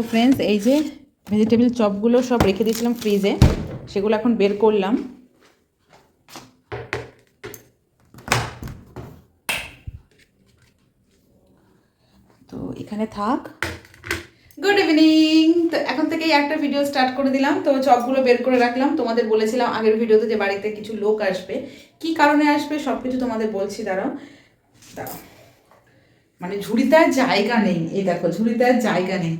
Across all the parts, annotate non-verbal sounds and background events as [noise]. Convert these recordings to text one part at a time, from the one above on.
তো ফ্রেন্ডস এই যে ভেজিটেবল চপগুলো সব রেখে দিয়েছিলাম ফ্রিজে সেগুলো এখন বের করলাম। তো এখানে থাক। গুড ইভিনিং তো এখন থেকেই একটা ভিডিও স্টার্ট করে দিলাম। তো চপগুলো বের করে রাখলাম। তোমাদের বলেছিলাম আগের ভিডিওতে যে বাড়িতে কিছু লোক আসবে। কি কারণে আসবে সব কিছু তোমাদের বলছি, দাঁড়াও। দাঁড়াও। মানে ঝুড়িতে জায়গা নেই। এই দেখো, ঝুড়িতে জায়গা নেই।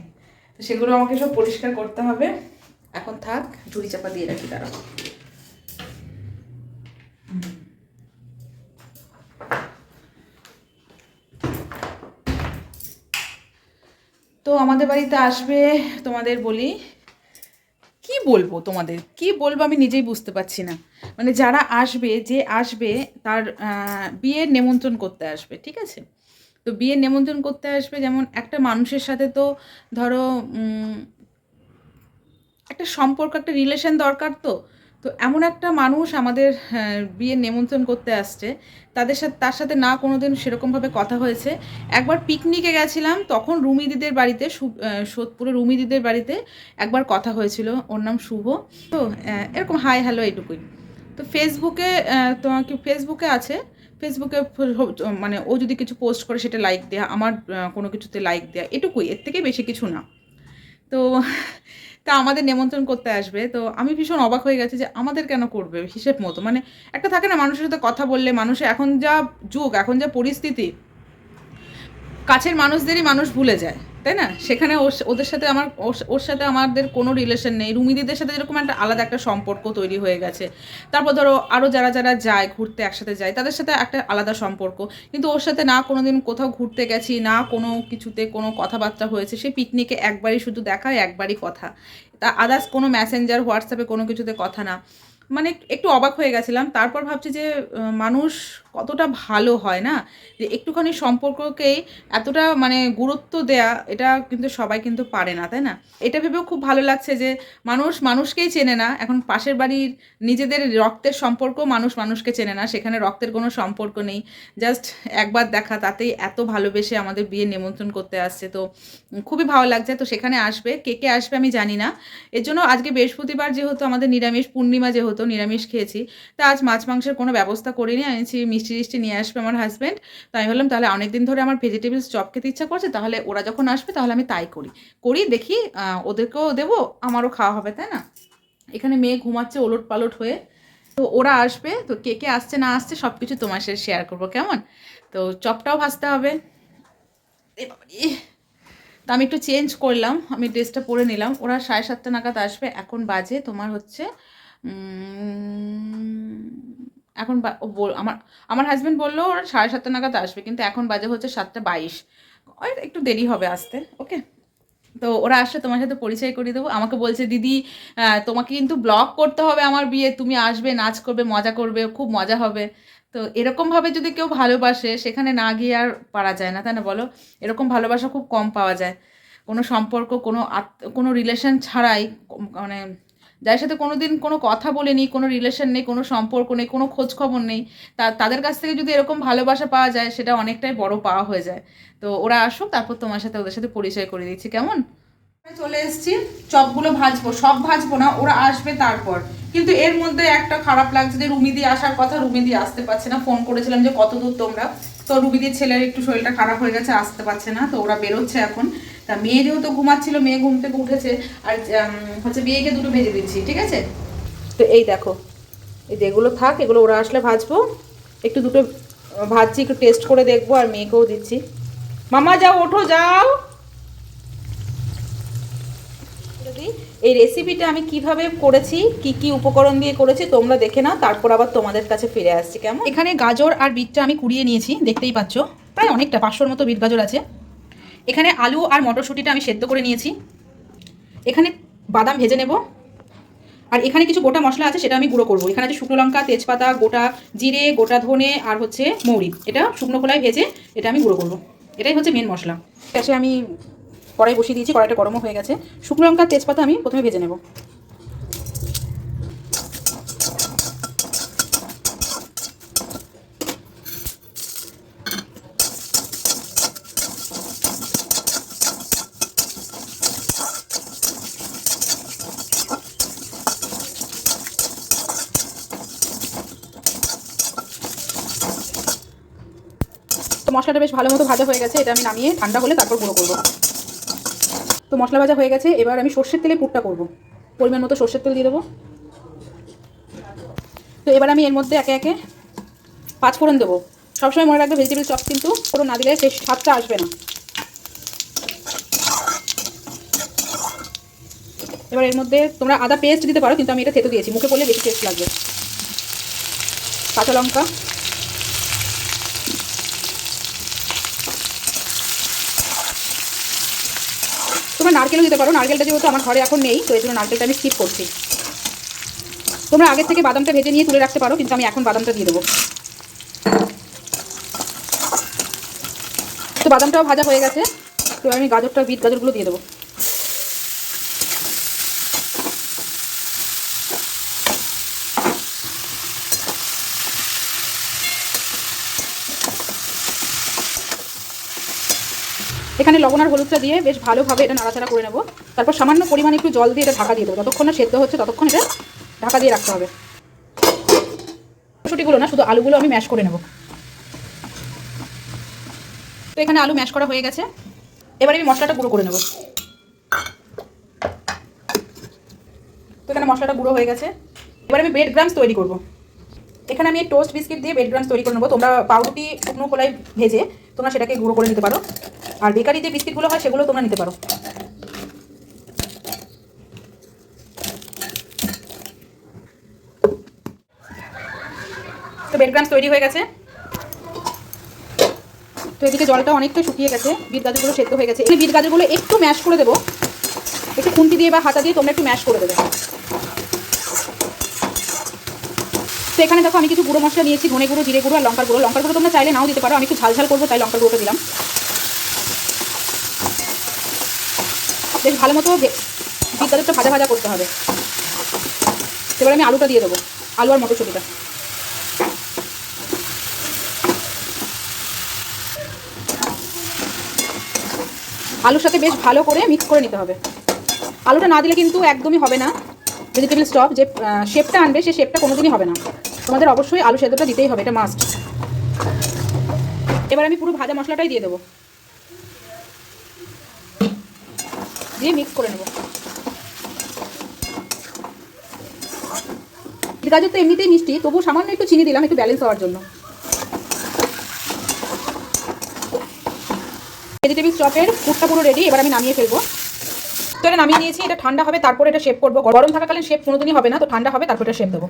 তো সেগুলো আমাকে সব পরিষ্কার করতে হবে। এখন থাক, ঝুড়ি চাপা দিয়ে রাখি, দাঁড়াও। তো আমাদের বাড়িতে আসবে, তোমাদের বলি, কি বলব তোমাদের? কি বলব আমি নিজেই বুঝতে পারছি না। মানে যারা আসবে, যে আসবে, তার বিয়ের নেমন্ত্রণ করতে আসবে, ঠিক আছে? তো বিয়ের নেমন্ত্রণ করতে আসবে যেমন একটা মানুষের সাথে তো ধরো একটা সম্পর্ক একটা রিলেশন দরকার তো। তো এমন একটা মানুষ আমাদের আহ, বিয়ের নেমন্ত্রণ করতে আসছে। তাদের সাথে তার সাথে না কোনো দিন সেরকমভাবে কথা হয়েছে। একবার পিকনিকে গেছিলাম তখন রুমি দিদের বাড়িতে সোদপুরে রুমি দিদের বাড়িতে একবার কথা হয়েছিল। ওর নাম শুভ। তো এরকম হাই হ্যালো এইটুকুই। তো ফেসবুকে আহ, তোমার কি ফেসবুকে আছে। ফেসবুকে মানে ও যদি কিছু পোস্ট করে সেটা লাইক দেয়া, আমার কোনো কিছুতে লাইক দেয়া, এটুকুই, এর থেকে বেশি কিছু না। তো, [laughs] তা আমাদের নেমন্ত্রণ করতে আসবে। তো আমি ভীষণ অবাক হয়ে গেছি যে আমাদের কেন করবে? হিসেব মতো। মানে একটা থাকে না, মানুষের সাথে কথা বললে মানুষের এখন যা যুগ, এখন যা পরিস্থিতি কাছের মানুষদেরই মানুষ ভুলে যায়, তাই না? সেখানে ওদের সাথে আমার, ওর- সাথে আমাদের কোনো রিলেশন নেই। রুমিদিদের সাথে যেরকম একটা আলাদা একটা সম্পর্ক তৈরি হয়ে গেছে। তারপর ধরো আরও যারা যারা যায় ঘুরতে একসাথে যায়, তাদের সাথে একটা আলাদা সম্পর্ক। কিন্তু ওর সাথে না কোনো দিন কোথাও ঘুরতে গেছি, না কোনো কিছুতে কোনো কথাবার্তা হয়েছে, সে পিকনিকে একবারই শুধু দেখা একবারই কথা। তা আদার্স কোনো মেসেঞ্জার হোয়াটসঅ্যাপে কোনো কিছুতে কথা না। মানে একটু অবাক হয়ে গেছিলাম। তারপর ভাবছি যে মানুষ কতটা ভালো হয় না? যে একটুখানি সম্পর্ককেই এতটা মানে গুরুত্ব দেয়া, এটা কিন্তু সবাই কিন্তু পারে না, তাই না? এটা ভেবেও খুব ভালো লাগছে যে, মানুষ মানুষকেই চেনে না। এখন পাশের বাড়ির নিজেদের রক্তের সম্পর্ক মানুষ মানুষকে চেনে না। সেখানে রক্তের কোনো সম্পর্ক নেই। জাস্ট একবার দেখা, তাতেই এত ভালোবেসে আমাদের বিয়ে নিমন্ত্রণ করতে আসছে। তো খুবই ভালো লাগছে। তো সেখানে আসবে। কে কে আসবে আমি জানি না। এর জন্য আজকে বৃহস্পতিবার যেহেতু আমাদের নিরামিষ, পূর্ণিমা যেহেতু নিরামিষ খেয়েছি। তা আজ মাছ মাংসের কোনো ব্যবস্থা করিনি, আনিছি মিষ্টি টিষ্টি নিয়ে আসবে আমার হাজব্যান্ড তো আমি ভাবলাম তাহলে অনেকদিন ধরে আমার ভেজিটেবলস চপ খেতে ইচ্ছা করছে, তাহলে ওরা যখন আসবে তাহলে আমি তাই করি। করি, দেখি ওদেরকেও দেবো, আমারও খাওয়া হবে, তাই না? এখানে মেয়ে ঘুমাচ্ছে ওলট পালট হয়ে। তো ওরা আসবে, তো কে কে আসছে না আসছে সব কিছু তোমার সাথে শেয়ার করব, কেমন? তো চপটাও ভাজতে হবে। তো আমি একটু চেঞ্জ করলাম, আমি ড্রেসটা পরে নিলাম, ওরা সাড়ে সাতটা নাগাদ আসবে, এখন বাজে তোমার হচ্ছে এখন আমার আমার হাজব্যান্ড বলল ওরা সাড়ে সাতটা নাগাদ আসবে, কিন্তু এখন বাজে হচ্ছে সাতটা বাইশ। ওই একটু দেরি হবে আসতে ওকে তো ওরা আসলে তোমার সাথে পরিচয় করিয়ে দেবো। আমাকে বলছে, দিদি তোমাকে কিন্তু ব্লগ করতে হবে আমার বিয়ে। তুমি আসবে, নাচ করবে, মজা করবে, খুব মজা হবে। তো এরকমভাবে যদি কেউ ভালোবাসে, সেখানে না গিয়ে আর পারা যায় না, তাই না বলো? এরকম ভালোবাসা খুব কম পাওয়া যায়। কোনো সম্পর্ক, কোনো আত- কোনো রিলেশন ছাড়াই মানে যার সাথে কোনো দিন কোনো কথা বলিনি কোনো রিলেশন নেই, কোনো সম্পর্ক নেই, কোনো খোঁজ খবর নেই, তা তাদের কাছ থেকে যদি এরকম ভালোবাসা পাওয়া যায়, সেটা অনেকটাই বড় পাওয়া হয়ে যায়। তো ওরা আসুক, তারপর তোমার সাথে ওদের সাথে পরিচয় করে দিচ্ছি, কেমন? চলে এসেছি চপগুলো ভাজবো, সব ভাজবো না, ওরা আসবে তারপর। কিন্তু এর মধ্যে একটা খারাপ লাগছে যে রুমিদি আসার কথা রুমিদি আসতে পারছে না। ফোন করেছিলাম যে, কত দূর তোমরা? তো রুমিদির ছেলের একটু শরীরটা খারাপ হয়ে গেছে, আসতে পারছে না, তো ওরা বেরোচ্ছে এখন। তা মেয়ে যেহেতু ঘুমাচ্ছিল, মেয়ে ঘুম থেকে উঠেছে, আর হচ্ছে বিয়েকে দুটো ভেজে দিচ্ছি, ঠিক আছে? তো এই দেখো, এই যেগুলো থাক, এগুলো ওরা আসলে ভাজবো। একটু দুটো ভাজছি, একটু টেস্ট করে দেখব, আর মেয়েকেও দিচ্ছি। মামা, যাও, ওঠো, যাও। এই রেসিপিটা আমি কীভাবে করেছি, কি কি উপকরণ দিয়ে করেছি, তোমরা দেখে নাও, তারপর আবার তোমাদের কাছে ফিরে আসছি, কেমন? এখানে গাজর আর বিটটা আমি কুড়িয়ে নিয়েছি, দেখতেই পাচ্ছ। প্রায় অনেকটা, পাঁচশোর মতো বিট গাজর আছে। এখানে আলু আর মটরশুঁটিটা আমি সেদ্ধ করে নিয়েছি। এখানে বাদাম ভেজে নেব। আর এখানে কিছু গোটা মশলা আছে, সেটা আমি গুঁড়ো করব। এখানে আছে শুকনো লঙ্কা, তেজপাতা, গোটা জিরে, গোটা ধনে আর হচ্ছে মৌরি। এটা শুকনো খোলায় ভেজে এটা আমি গুঁড়ো করব। এটাই হচ্ছে মেন মশলা। গ্যাসে আমি কড়াই বসিয়ে দিয়েছি, কড়াইটা গরমও হয়ে গেছে। শুকনো লঙ্কা, তেজপাতা আমি প্রথমে ভেজে নেব তো মশলাটা বেশ ভালো মতো ভাজা হয়ে গেছে, এটা আমি নামিয়ে ঠান্ডা হলে তারপর গুঁড়ো করব। তো মশলা ভাজা হয়ে গেছে, এবার আমি সর্ষের তেলে পুরটা করব। পরিমাণ মতো সর্ষের তেল দিয়ে দেবো। তো এবার আমি এর মধ্যে একে একে পাঁচ ফোড়ন দেবো। সবসময় মনে রাখবে ভেজিটেবল চপ কিন্তু ফোড়ন না দিলে সেই স্বাদটা আসবে না। এবার এর মধ্যে তোমরা আদা পেস্ট দিতে পারো, কিন্তু আমি এটা থেতো দিয়েছি। মুখে পড়লে বেশি টেস্ট লাগবে। কাঁচা লঙ্কা। তোমরা নারকেলও দিতে পারো। নারকেলটা যেহেতু আমার ঘরে এখন নেই, তো এই জন্য নারকেলটা আমি স্কিপ করছি। তোমরা আগের থেকে বাদামটা ভেজে নিয়ে তুলে রাখতে পারো, কিন্তু আমি এখন বাদামটা দিয়ে দেবো। তো বাদামটাও ভাজা হয়ে গেছে। তো আমি গাজরটা, বিট গাজরগুলো দিয়ে দেবো। এখানে লবণ আর হলুদটা দিয়ে বেশ ভালোভাবে এটা নাড়াচাড়া করে নেব। তারপর সামান্য পরিমাণে একটু জল দিয়ে এটা ঢাকা দিয়ে দেবো। যতক্ষণ না সেদ্ধ হচ্ছে ততক্ষণ এটা ঢাকা দিয়ে রাখতে হবে। মটরশুঁটিগুলো না, শুধু আলুগুলো আমি ম্যাশ করে নেব। তো এখানে আলু ম্যাশ করা হয়ে গেছে। এবার আমি মশলাটা গুঁড়ো করে নেব। তো এখানে মশলাটা গুঁড়ো হয়ে গেছে। এবার আমি ব্রেড গ্রামস তৈরি করব। এখানে আমি টোস্ট বিস্কিট দিয়ে ব্রেড তৈরি করে নেব। তোমরা পাউরুটি, শুকনো কলাই ভেজে তোমরা সেটাকে গুঁড়ো করে নিতে পারো। আর বেকারি যে বিস্কিটগুলো হয়, সেগুলো তোমরা নিতে পারো। তো ব্রেড তৈরি হয়ে গেছে। তো এদিকে জলটা অনেকটা শুকিয়ে গেছে, বিট গাজরগুলো সেদ্ধ হয়ে গেছে। এই বিট গাজরগুলো একটু ম্যাশ করে দেবো। একটু খুন্তি দিয়ে বা হাতা দিয়ে তোমরা একটু ম্যাশ করে দেবে। তো এখানে দেখো আমি কিছু গুঁড়ো মশলা নিয়েছি, ধনে গুঁড়ো, জিরে গুঁড়ো আর লঙ্কার গুঁড়ো। লঙ্কার গুঁড়ো তোমরা চাইলে নাও দিতে পারো, আমি একটু ঝাল ঝাল করব, তাই লঙ্কার গুঁড়োটা দিলাম। বেশ ভালো মতো গাজরটা ভাজা ভাজা করতে হবে। এবার আমি আলুটা দিয়ে দেবো, আলু আর মটরশুটিটা। আলুর সাথে বেশ ভালো করে মিক্স করে নিতে হবে। আলুটা না দিলে কিন্তু একদমই হবে না। ভেজিটেবল স্টপ যে শেপটা আনবে সেই শেপটা কোনোদিনই হবে না। তোমাদের অবশ্যই আলু সেদ্ধটা দিতেই হবে, এটা মাস্ট এবার আমি পুরো ভাজা মশলাটাই দিয়ে দেবো। দিয়ে মিক্স করে নেব। গাজর তো এমনিতেই মিষ্টি, তবু সামান্য একটু চিনি দিলাম, একটু ব্যালেন্স হওয়ার জন্য। ভেজিটেবল চপের ফুটটা পুরো রেডি এবার আমি নামিয়ে ফেলব। তো এটা নামিয়ে নিয়েছি, এটা ঠান্ডা হবে, তারপর এটা শেপ করব। গরম থাকাকালীন শেপ কোনোদিনই হবে না, তো ঠান্ডা হবে, তারপর এটা শেপ দেবো।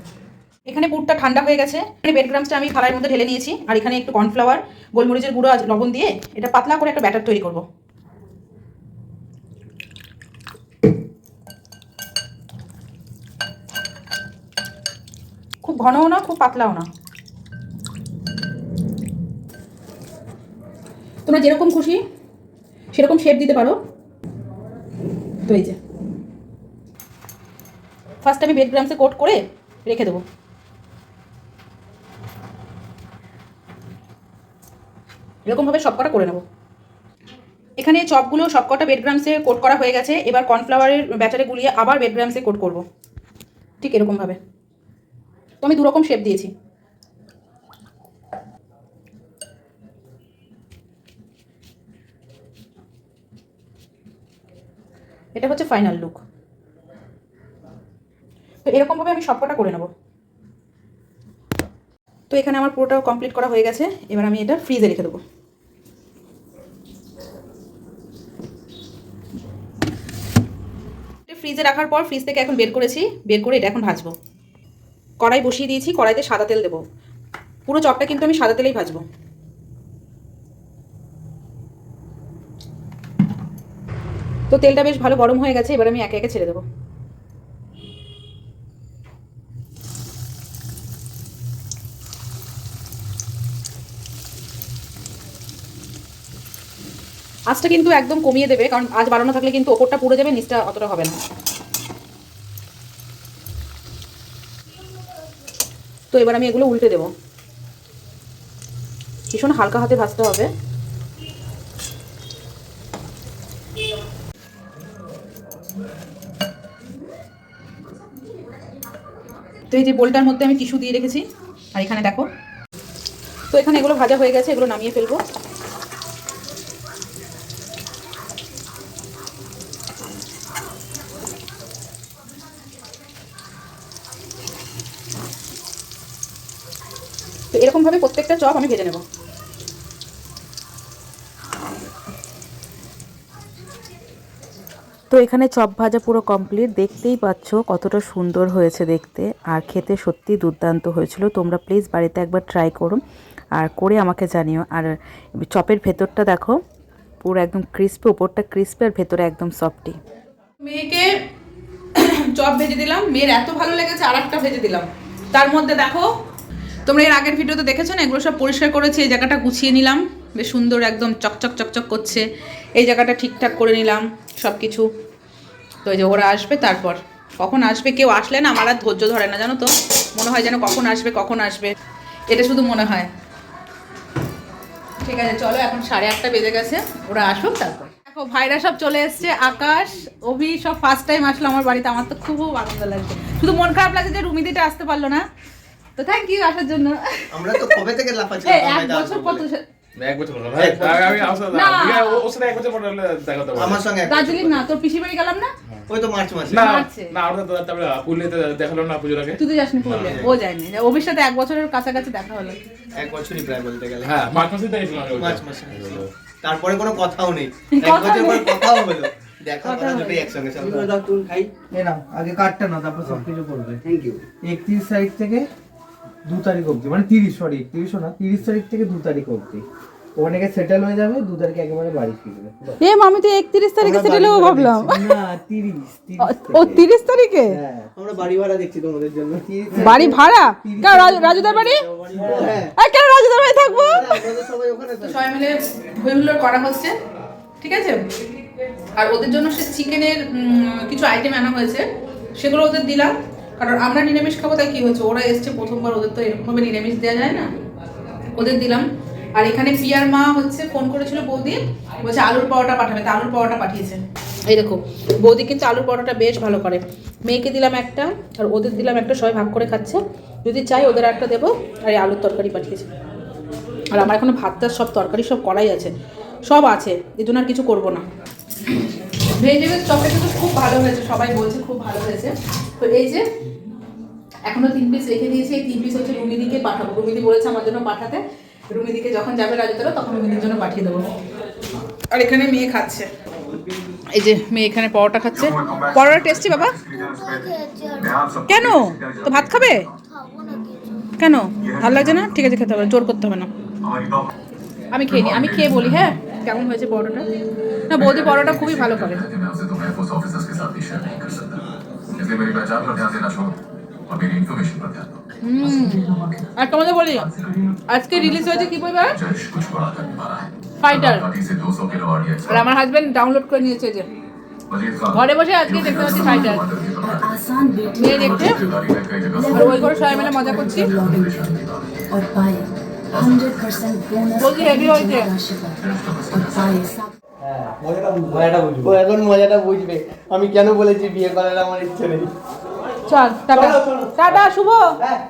এখানে পুরটা ঠান্ডা হয়ে গেছে। এখানে বেড গ্রামসটা আমি থালার মধ্যে ঢেলে নিয়েছি আর এখানে একটু কর্নফ্লাওয়ার গোলমরিচের গুঁড়ো লবণ দিয়ে এটা পাতলা করে একটা ব্যাটার তৈরি করব। খুব ঘনও না, খুব পাতলাও না। তোমরা যেরকম খুশি সেরকম শেপ দিতে পারো। তো এই যে। ফার্স্ট আমি বেড গ্রামসে কোট করে রেখে দেবো। এরকমভাবে সবকটা করে নেব। এখানে চপগুলো সবকটা বেড গ্রামসে কোট করা হয়ে গেছে, এবার কর্নফ্লাওয়ারের ব্যাটারে গুলিয়ে আবার বেড গ্রামসে কোট করব। ঠিক এরকমভাবে। তো আমি দুরকম শেপ দিয়েছি। এটা হচ্ছে ফাইনাল লুক তো এরকমভাবে আমি সবকটা করে নেব। তো এখানে আমার পুরোটা কমপ্লিট করা হয়ে গেছে, এবার আমি এটা ফ্রিজে রেখে দেবো। ফ্রিজে রাখার পর ফ্রিজ থেকে এখন বের করেছি, বের করে এটা এখন ভাজবো। কড়াই বসিয়ে দিয়েছি, কড়াইতে সাদা তেল দেবো। পুরো চপটা কিন্তু আমি সাদা তেলেই ভাজবো। তো তেলটা বেশ ভালো গরম হয়ে গেছে, এবার আমি একে একে ছেড়ে দেবো। আঁচটা কিন্তু একদম কমিয়ে দেবে, কারণ আজ বাড়ানো থাকলে কিন্তু ওপরটা পুড়ে যাবে, নিচটা অতটা হবে না। তো এবার আমি এগুলো উল্টে দেবো। ভীষণ হালকা হাতে ভাজতে হবে। তো এই যে বোলটার মধ্যে আমি টিস্যু দিয়ে রেখেছি, আর এখানে দেখো। তো এখানে এগুলো ভাজা হয়ে গেছে, এগুলো নামিয়ে ফেলব এরকমভাবে প্রত্যেকটা চপ আমি ভেজে নেব। তো এখানে চপ ভাজা পুরো কমপ্লিট দেখতেই পাচ্ছ কতটা সুন্দর হয়েছে দেখতে আর খেতে সত্যি দুর্দান্ত হয়েছিল। তোমরা প্লিজ বাড়িতে একবার ট্রাই করো আর করে আমাকে জানিও। আর চপের ভেতরটা দেখো পুরো একদম ক্রিস্পি উপরটা ক্রিস্পি আর ভেতরে একদম সফটি মেয়েকে [coughs] চপ ভেজে দিলাম। মেয়ের এত ভালো লেগেছে আর একটা ভেজে দিলাম। তার মধ্যে দেখো তোমরা এর আগের ভিডিওতে দেখেছ না? এগুলো সব পরিষ্কার করেছি, এই জায়গাটা গুছিয়ে নিলাম। বেশ সুন্দর একদম চকচক চকচক করছে। এই জায়গাটা ঠিকঠাক করে নিলাম সব কিছু তো এই যে ওরা আসবে তারপর। কখন আসবে? কেউ আসলে না, আমার আর ধৈর্য ধরে না, জানো তো? মনে হয় যেন কখন আসবে কখন আসবে। এটা শুধু মনে হয়। ঠিক আছে, চলো এখন সাড়ে আটটা বেজে গেছে, ওরা আসুক তারপর। দেখো, ভাইরা সব চলে এসছে, আকাশ, অভি সব ফার্স্ট টাইম আসলো আমার বাড়িতে, আমার তো খুব আনন্দ লাগছে। শুধু মন খারাপ লাগছে যে রুমিদিটা আসতে পারল না। তো থ্যাংক ইউ আসার জন্য। আমরা তো কবে থেকে লাফাচ্ছি? [laughs] এক বছর কত এক বছর আমি- আমি আমার সাথে না। ঠিক আছে, ও- ওর সাথে এক বছর পর দেখা হতে আমার সঙ্গে দার্জিলিং না তোর পিসি বাড়ি গেলাম না? ওই তো মার্চ মাসে। না না ওটা তো তারপরে পুরুলিয়াতে দেখালাম না পুজোর আগে। তুই তো যাসনি পড়লে ও যায়নি। অভির সাথে এক বছরের কাছাকাছি দেখা হলো। এক বছরই প্রায় বলতে গেলে। হ্যাঁ মার্চ মাসে দেখেছিলাম মার্চ মাসে। তারপরে কোনো কথাও নেই। এক [laughs] কথা বছর পর নেই। কথাও হলো। দেখা করা। একসঙ্গে চলো। এ নাও আগে তারপর সব কিছু করবে। থ্যাংক ইউ একত্রিশ তারিখ থেকে দু তারিখ অবধি মানে তিরিশ সরি একত্রিশও না তিরিশ তারিখ থেকে দু তারিখ অবধি। ওখানে গিয়ে সেটেল হয়ে যাবে দু তারিখে একেবারে বাড়ি ফিরবে এ আমি তো একত্রিশ তারিখে সেটেল হব ভাবলাম। না তিরিশ তিরিশ ও তিরিশ তারিখে? হ্যাঁ। আমরা বাড়ি ভাড়া দেখছি তোমাদের জন্য। বাড়ি ভাড়া? কেন রাজুদার বাড়ি? হ্যাঁ। আর কেন রাজুদার বাড়ি থাকব? সবাই মিলে হই হুল্লোড় করা হচ্ছে ঠিক আছে? আর ওদের জন্য সে চিকেনের কিছু আইটেম আনা হয়েছে সেগুলো ওদের দিলাম। কারণ আমরা নিরামিষ খাব, তাই কি হয়েছে? ওরা এসছে প্রথমবার, ওদের তো এরকমভাবে নিরামিষ দেওয়া যায় না। ওদের দিলাম। আর এখানে পিয়ার মা হচ্ছে ফোন করেছিল বৌদি, বলছে আলুর পরোটা পাঠাবে, তা আলুর পরোটা পাঠিয়েছে। এই দেখো, বৌদি কিন্তু আলুর পরোটা বেশ ভালো করে। মেয়েকে দিলাম একটা, আর ওদের দিলাম একটা, সবাই ভাগ করে খাচ্ছে। যদি চাই ওদের একটা দেবো, আর এই আলুর তরকারি পাঠিয়েছে। আর আমার এখনও ভাতটা সব তরকারি সব করাই আছে। সব আছে, এই জন্য আর কিছু করব না। ভেজিটেবল চপটা কিন্তু খুব ভালো হয়েছে, সবাই বলছে খুব ভালো হয়েছে। তো এই যে এখনও তিন পিস রেখে দিয়েছি। এই তিন পিস হচ্ছে রুমিদিকে পাঠাবো। রুমিদি বলেছে আমার জন্য পাঠাতে। রুমিদিকে যখন যাবে রাজুতারা তখন রুমিদির জন্য পাঠিয়ে দেবো। আর এখানে মেয়ে খাচ্ছে। এই যে মেয়ে এখানে পরোটা খাচ্ছে। পরোটা টেস্টি বাবা। কেন? তো ভাত খাবে? কেন? ভালো লাগছে না? ঠিক আছে খেতে হবে জোর করতে হবে না। আমি খেয়ে নিই আমি খেয়ে বলি হ্যাঁ? কেমন হয়েছে পরোটাটা না বৌদি পরোটা খুবই ভালো করে। তোমাদের বলি আজকে রিলিজ হয়েছে কি বই ভাই ফাইটার আর আমার হাজবেন্ড ডাউনলোড করে নিয়েছে যে। ঘরে বসে আজকে দেখতে পাচ্ছি ফাইটার নিয়ে দেখতে। আর ওই করে সবাই মিলে মজা করছি। হ্যাঁ, মজাটা বুঝবে। এখন মজাটা বুঝবে। আমি কেন বলেছি বিয়ে করার আমার ইচ্ছে নেই? চল টাটা। টাটা শুভ।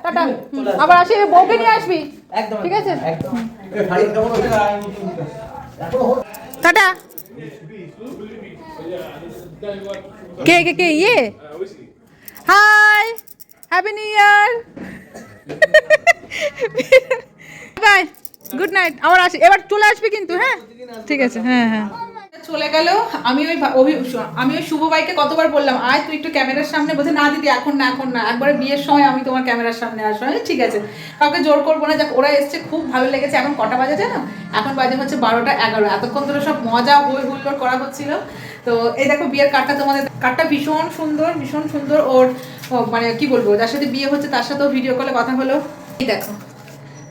টাটা। আবার আসি বউকে নিয়ে আসবি। ঠিক আছে? টাটা। কে কে কে ইয়ে? Hi happy new year. Bye good night. আবার আসি। এবার চলে আসবি কিন্তু হ্যাঁ? ঠিক আছে হ্যাঁ হ্যাঁ। চলে গেল। আমি ওই অভি আমি ওই শুভ ভাইকে কতবার বললাম, আয় তুই একটু ক্যামেরার সামনে বলছে না দিদি, এখন না এখন না, একবারে বিয়ের সময় আমি তোমার ক্যামেরার সামনে আসব। ঠিক আছে, কাউকে জোর করব না। যাক, ওরা এসছে, খুব ভালো লেগেছে, এখন কটা বাজে জানো? এখন বাজে হচ্ছে বারোটা এগারো। এতক্ষণ ধরে সব মজা, হই হুল্লোড় করা হচ্ছিল। তো এই দেখো, বিয়ের কার্ডটা তোমাদের, কার্ডটা ভীষণ সুন্দর ভীষণ সুন্দর। ওর মানে কি বলব, যার সাথে বিয়ে হচ্ছে, তার সাথেও ভিডিও কলে কথা হলো। এই দেখো,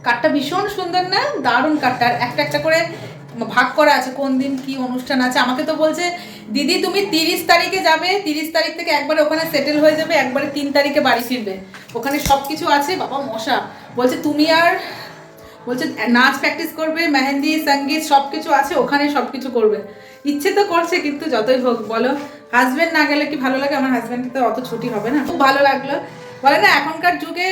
কার্ডটা ভীষণ সুন্দর না? দারুণ আর একটা একটা করে ভাগ করা আছে, কোন দিন কি অনুষ্ঠান আছে। আমাকে তো বলছে, দিদি, তুমি তিরিশ তারিখে যাবে, তিরিশ তারিখ থেকে একবারে ওখানে সেটেল হয়ে যাবে, একবারে তিন তারিখে বাড়ি ফিরবে। ওখানে সব কিছু আছে, বাবা মশা। বলছে, তুমি আর বলছে, নাচ প্র্যাকটিস করবে, মেহেন্দি, সংগীত সব কিছু আছে, ওখানে সব কিছু করবে। ইচ্ছে তো করছে, কিন্তু যতই হোক, বলো। হাজব্যান্ড না গেলে কি ভালো লাগে? আমার হাজবেন্ডকে তো অত ছুটি হবে না। খুব ভালো লাগল। বলে না, এখনকার যুগে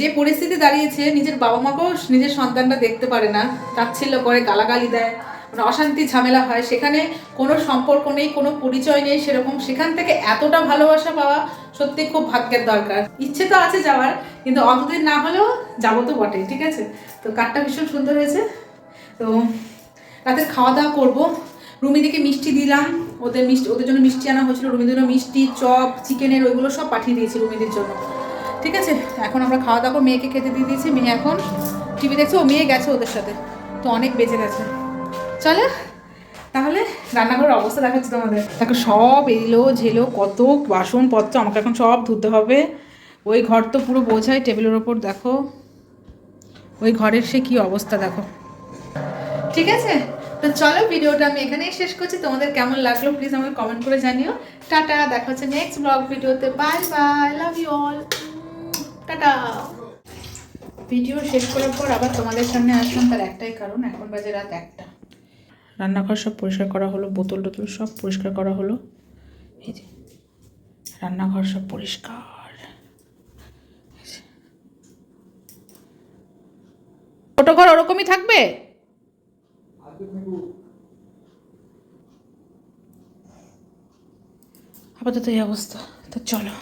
যে পরিস্থিতি দাঁড়িয়েছে, নিজের বাবা মাকেও নিজের সন্তানরা দেখতে পারে না, তাচ্ছিল্য করে, গালাগালি দেয় মানে অশান্তি, ঝামেলা হয়। সেখানে কোনো সম্পর্ক নেই, কোনো পরিচয় নেই সেরকম। সেখান থেকে এতটা ভালোবাসা পাওয়া সত্যি খুব ভাগ্যের দরকার। ইচ্ছে তো আছে যাওয়ার, কিন্তু অতদিন না হলেও যাব তো বটেই, ঠিক আছে? তো কাঠটা ভীষণ সুন্দর হয়েছে। তো রাতের খাওয়া দাওয়া করব। রুমিদিকে মিষ্টি দিলাম। ওদের মিষ্টি, ওদের জন্য মিষ্টি আনা হয়েছিল। রুমিদের জন্য মিষ্টি, চপ, চিকেনের ওইগুলো সব পাঠিয়ে দিয়েছি রুমিদের জন্য। ঠিক আছে? এখন আমরা খাওয়া দাওয়া মেয়েকে খেতে দিয়ে দিয়েছি। মেয়ে এখন টিভি দেখছে, ও মেয়ে গেছে ওদের সাথে। তো অনেক বেঁচে গেছে। চলো, তাহলে রান্নাঘরের অবস্থা দেখাচ্ছি তোমাদের। দেখো সব এলো, ঝেলো, কত বাসনপত্র, আমাকে এখন সব ধুতে হবে। ওই ঘর তো পুরো বোঝায় টেবিলের ওপর দেখো। ওই ঘরের সে কি অবস্থা দেখো। ঠিক আছে? তো চলো, ভিডিওটা আমি এখানেই শেষ করছি। তোমাদের কেমন লাগল প্লিজ আমাকে কমেন্ট করে জানিও। টাটা, দেখা হচ্ছে নেক্সট ব্লগ ভিডিওতে। Bye bye love you all video শেষ করার পর আবার তোমাদের সামনে আসলাম, তার একটাই কারণ, এখন বাজে রাত একটা। রান্নাঘর সব পরিষ্কার করা হলো, বোতল টোতল সব পরিষ্কার করা হলো। এই যে, রান্নাঘর সব পরিষ্কার। ছোট ঘর ওরকমই থাকবে? আপাতত এই অবস্থা। তো চলো।